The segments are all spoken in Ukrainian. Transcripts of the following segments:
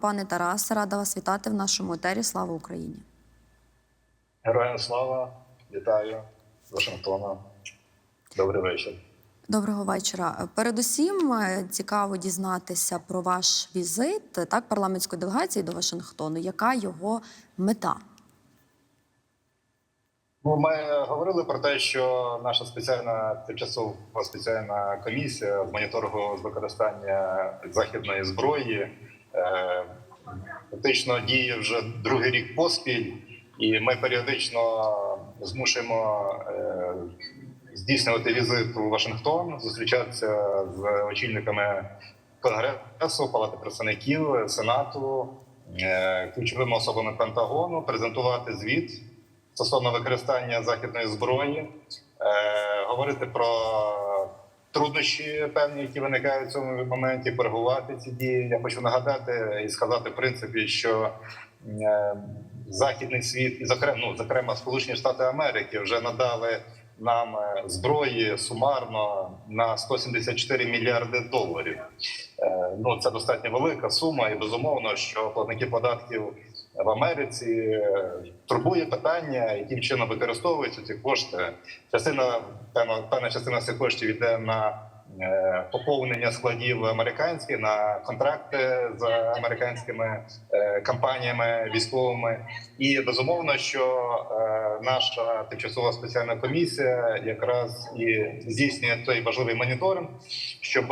Пане Тарасе, рада вас вітати в нашому етері. Слава Україні! Героям слава, вітаю з Вашингтона. Добрий вечір. Доброго вечора. Передусім е, цікаво дізнатися про ваш візит так парламентської делегації до Вашингтону. Яка його мета? Ну, ми говорили про те, що наша спеціальна тимчасова спеціальна комісія з моніторингу з використання західної зброї фактично діє вже другий рік поспіль, і ми періодично змушуємо е, здійснювати візит у Вашингтон, зустрічатися з очільниками конгресу, палати представників, сенату, е, ключовими особами Пентагону, презентувати звіт стосовно використання західної зброї, е, говорити про труднощі певні, які виникають в цьому моменті, коригувати ці дії. Я хочу нагадати і сказати в принципі, що е, західний світ, і зокрема, ну, зокрема Сполучені Штати Америки, вже надали нам е, зброї сумарно на 174 мільярди доларів. Е, Ну це достатньо велика сума, і безумовно, що платники податків в Америці турбує питання, яким чином використовуються ці кошти. Частина певна, певна частина цих коштів йде на е, поповнення складів американських на контракти з американськими е, компаніями військовими. І безумовно, що е, наша тимчасова спеціальна комісія якраз і здійснює той важливий моніторинг, щоб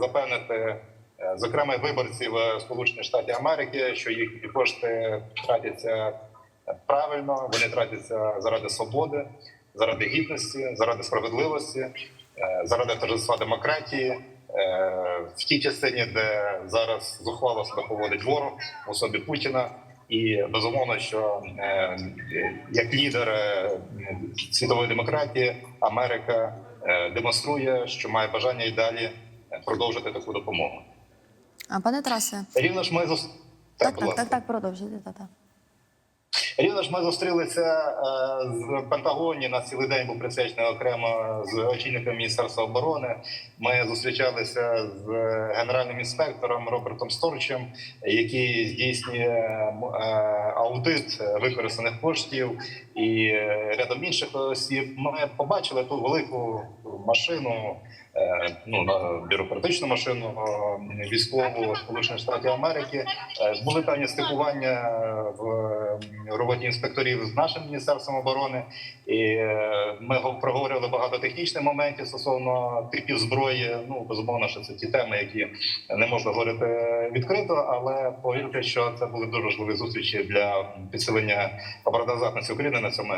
запевнити. Е, Зокрема, виборців е, Сполучених Штатів Америки, що їхні кошти тратяться правильно, вони тратяться заради свободи, заради гідності, заради справедливості, е, заради торжества демократії. е, В тій частині, де зараз зухвало себе поводить ворог в особі Путіна, і безумовно, що е, як лідер е, світової демократії Америка е, демонструє, що має бажання і далі продовжити таку допомогу. А пане Тарасе, Рівно ж ми зус... так, так, ласка. так, так, продовжуйте. Та, та. Рівно ж ми зустрілися е, з Пентагоні. На цілий день був присвячений окремо з очільником міністерства оборони. Ми зустрічалися з генеральним інспектором Робертом Сторчем, який здійснює е, аудит використаних коштів і е, рядом інших осіб. Ми побачили ту велику машину. е, Ну на бюрократичну машину е, військову Сполучених Штатів Америки Е, були певні стикування в роботі інспекторів з нашим міністерством оборони, і ми гов- проговорили багато технічних моментів стосовно типів зброї. Ну безумовно, що це ті теми, які не можна говорити відкрито, але повірте, що це були дуже важливі зустрічі для підсилення обороноздатності України на цьому.